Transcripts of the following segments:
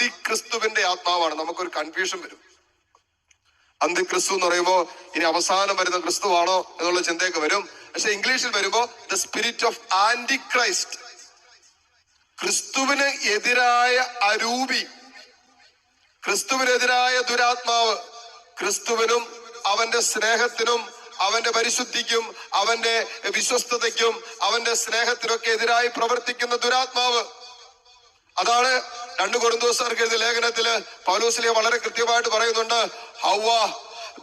അന്തിക്രിസ്തുവിന്റെ ആത്മാവാണ്. നമുക്കൊരു കൺഫ്യൂഷൻ വരും. അന്തിക്രിസ്തു എന്ന് പറയുമ്പോൾ ഇനി അവസാനം വരുന്ന ക്രിസ്തുവാണോ എന്നുള്ള ചിന്തയൊക്കെ വരും. പക്ഷെ ഇംഗ്ലീഷിൽ വരുമ്പോ the spirit of anti Christ ക്രിസ്തുവിന് എതിരായ അരൂപി. ക്രിസ്തുവിനെതിരായ ദുരാത്മാവ്. ക്രിസ്തുവിനും അവന്റെ സ്നേഹത്തിനും അവന്റെ പരിശുദ്ധിക്കും അവന്റെ വിശ്വസ്തതയ്ക്കും അവന്റെ സ്നേഹത്തിനൊക്കെ എതിരായി പ്രവർത്തിക്കുന്ന ദുരാത്മാവ്. അതാണ് രണ്ട് കുറുന്തോസർക്ക് എഴുതിയ ലേഖനത്തിൽ പൗലോസിലെ വളരെ കൃത്യമായിട്ട് പറയുന്നുണ്ട് ഹൗവ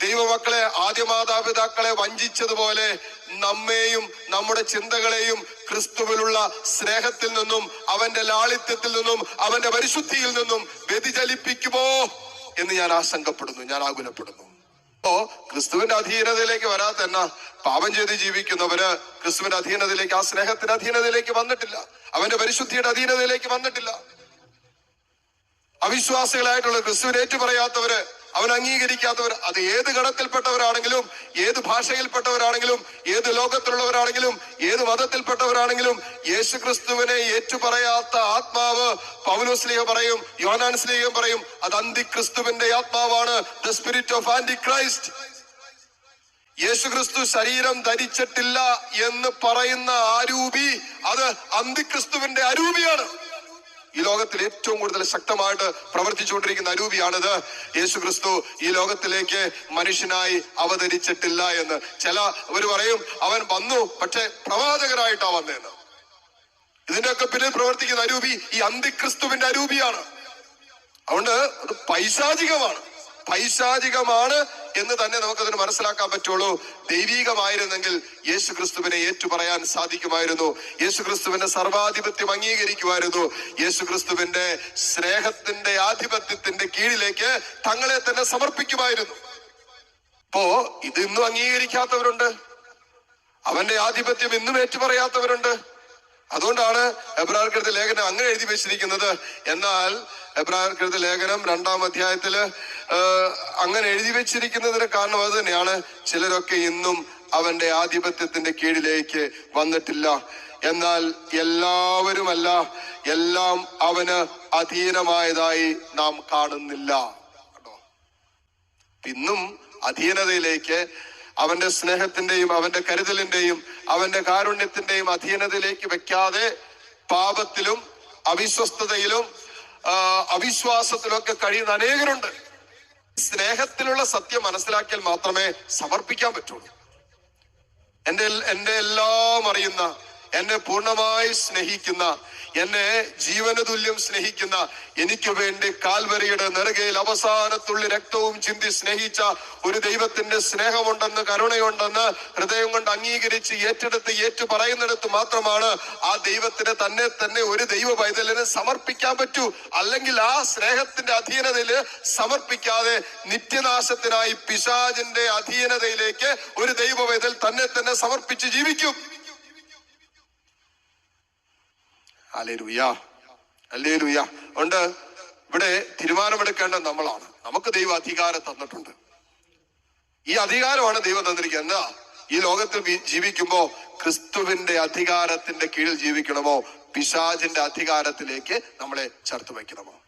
ദൈവമക്കളെ ആദ്യ മാതാപിതാക്കളെ വഞ്ചിച്ചതുപോലെ നമ്മെയും നമ്മുടെ ചിന്തകളെയും ക്രിസ്തുവിലുള്ള സ്നേഹത്തിൽ നിന്നും അവന്റെ ലാളിത്യത്തിൽ നിന്നും അവന്റെ പരിശുദ്ധിയിൽ നിന്നും വ്യതിചലിപ്പിക്കുമോ എന്ന് ഞാൻ ആശങ്കപ്പെടുന്നു ഞാൻ ആകുലപ്പെടുന്നു. അപ്പോ ക്രിസ്തുവിന്റെ അധീനതയിലേക്ക് വരാത്ത തന്നെ പാപം ചെയ്ത് ജീവിക്കുന്നവര് ക്രിസ്തുവിന്റെ അധീനതയിലേക്ക് ആ സ്നേഹത്തിന്റെ അധീനതയിലേക്ക് വന്നിട്ടില്ല. അവന്റെ പരിശുദ്ധിയുടെ അധീനതയിലേക്ക് വന്നിട്ടില്ല. അവിശ്വാസികളായിട്ടുള്ള ക്രിസ്തുവിന് ഏറ്റുപറയാത്തവര് അവൻ അംഗീകരിക്കാത്തവർ അത് ഏത് ഗണത്തിൽപ്പെട്ടവരാണെങ്കിലും ഏത് ഭാഷയിൽപ്പെട്ടവരാണെങ്കിലും ഏത് ലോകത്തിലുള്ളവരാണെങ്കിലും ഏത് മതത്തിൽപ്പെട്ടവരാണെങ്കിലും യേശു ക്രിസ്തുവിനെ ഏറ്റുപറയാത്ത ആത്മാവ് പൗലോസ്ലിഹ പറയും യോനാൻ സ്ലീഹം പറയും അത് അന്തിക്രിസ്തുവിന്റെ ആത്മാവാണ് the spirit of anti Christ യേശുക്രിസ്തു ശരീരം ധരിച്ചിട്ടില്ല എന്ന് പറയുന്ന ആരൂപി അത് അന്തിക്രിസ്തുവിന്റെ അരൂപിയാണ്. ഈ ലോകത്തിൽ ഏറ്റവും കൂടുതൽ ശക്തമായിട്ട് പ്രവർത്തിച്ചുകൊണ്ടിരിക്കുന്ന അരൂപിയാണിത്. യേശു ക്രിസ്തു ഈ ലോകത്തിലേക്ക് മനുഷ്യനായി അവതരിച്ചിട്ടില്ല എന്ന്. ചില അവർ പറയും അവൻ വന്നു പക്ഷെ പ്രവാചകരായിട്ടാ വന്നതെന്ന് ഇതിന്റെയൊക്കെ പിന്നിൽ പ്രവർത്തിക്കുന്ന അരൂപി ഈ അന്തിക്രിസ്തുവിന്റെ അരൂപിയാണ്. അതുകൊണ്ട് അത് പൈശാചികമാണ്. പൈശാചികമാണ് എന്ന് തന്നെ നമുക്കതിന് മനസ്സിലാക്കാൻ പറ്റുള്ളൂ. ദൈവീകമായിരുന്നെങ്കിൽ യേശു ക്രിസ്തുവിനെ ഏറ്റുപറയാൻ സാധിക്കുമായിരുന്നു. യേശു ക്രിസ്തുവിന്റെ സർവാധിപത്യം അംഗീകരിക്കുമായിരുന്നു. യേശു ക്രിസ്തുവിന്റെ സ്നേഹത്തിന്റെ ആധിപത്യത്തിന്റെ കീഴിലേക്ക് തങ്ങളെ തന്നെ സമർപ്പിക്കുമായിരുന്നു. അപ്പോ ഇത് ഇന്നും അംഗീകരിക്കാത്തവരുണ്ട്. അവന്റെ ആധിപത്യം ഇന്നും ഏറ്റുപറയാത്തവരുണ്ട്. അതുകൊണ്ടാണ് എബ്രാർക്കെടുത്ത ലേഖനം അങ്ങനെ എഴുതി വെച്ചിരിക്കുന്നത്. എന്നാൽ എബ്രാർക്കെടുത്ത ലേഖനം രണ്ടാം അധ്യായത്തിൽ അങ്ങനെ എഴുതി വെച്ചിരിക്കുന്നതിന് കാരണം അത് തന്നെയാണ്. ചിലരൊക്കെ ഇന്നും അവന്റെ ആധിപത്യത്തിന്റെ കീഴിലേക്ക് വന്നിട്ടില്ല. എന്നാൽ എല്ലാവരുമല്ല എല്ലാം അവന് അധീനമായതായി നാം കാണുന്നില്ല. കേട്ടോ ഇന്നും അധീനതയിലേക്ക് അവന്റെ സ്നേഹത്തിന്റെയും അവന്റെ കരുതലിന്റെയും അവന്റെ കാരുണ്യത്തിന്റെയും അധീനതയിലേക്ക് വെക്കാതെ പാപത്തിലും അവിശ്വസ്തതയിലും അവിശ്വാസത്തിലൊക്കെ കഴിയുന്ന അനേകരുണ്ട്. സ്നേഹത്തിലുള്ള സത്യം മനസ്സിലാക്കിയാൽ മാത്രമേ സമർപ്പിക്കാൻ പറ്റുള്ളൂ. എന്റെ എന്റെ എല്ലാം അറിയുന്ന എന്നെ പൂർണമായി സ്നേഹിക്കുന്ന എന്നെ ജീവന തുല്യം സ്നേഹിക്കുന്ന എനിക്ക് വേണ്ടി കാൽവരിയുടെ നെറുകയിൽ അവസാനത്തുള്ളി രക്തവും ചിന്തി സ്നേഹിച്ച ഒരു ദൈവത്തിന്റെ സ്നേഹമുണ്ടെന്ന് കരുണയുണ്ടെന്ന് ഹൃദയം കൊണ്ട് അംഗീകരിച്ച് ഏറ്റെടുത്ത് ഏറ്റു പറയുന്നിടത്ത് മാത്രമാണ് ആ ദൈവത്തിന് തന്നെ തന്നെ ഒരു ദൈവ പൈതലിന് സമർപ്പിക്കാൻ പറ്റൂ. അല്ലെങ്കിൽ ആ സ്നേഹത്തിന്റെ അധീനതയിൽ സമർപ്പിക്കാതെ നിത്യനാശത്തിനായി പിശാജിന്റെ അധീനതയിലേക്ക് ഒരു ദൈവ പൈതൽ തന്നെ തന്നെ സമർപ്പിച്ച് ജീവിക്കും. Hallelujah hallelujah. ഉണ്ട്. ഇവിടെ തീരുമാനമെടുക്കേണ്ട നമ്മളാണ്. നമുക്ക് ദൈവം അധികാരം തന്നിട്ടുണ്ട്. ഈ അധികാരമാണ് ദൈവം തന്നിരിക്കുന്നത്. എന്താ? ഈ ലോകത്തിൽ ജീവിക്കുമ്പോ ക്രിസ്തുവിന്റെ അധികാരത്തിന്റെ കീഴിൽ ജീവിക്കണമോ? പിശാചിന്റെ അധികാരത്തിലേക്ക് നമ്മളെ ചേർത്ത് വയ്ക്കണമോ?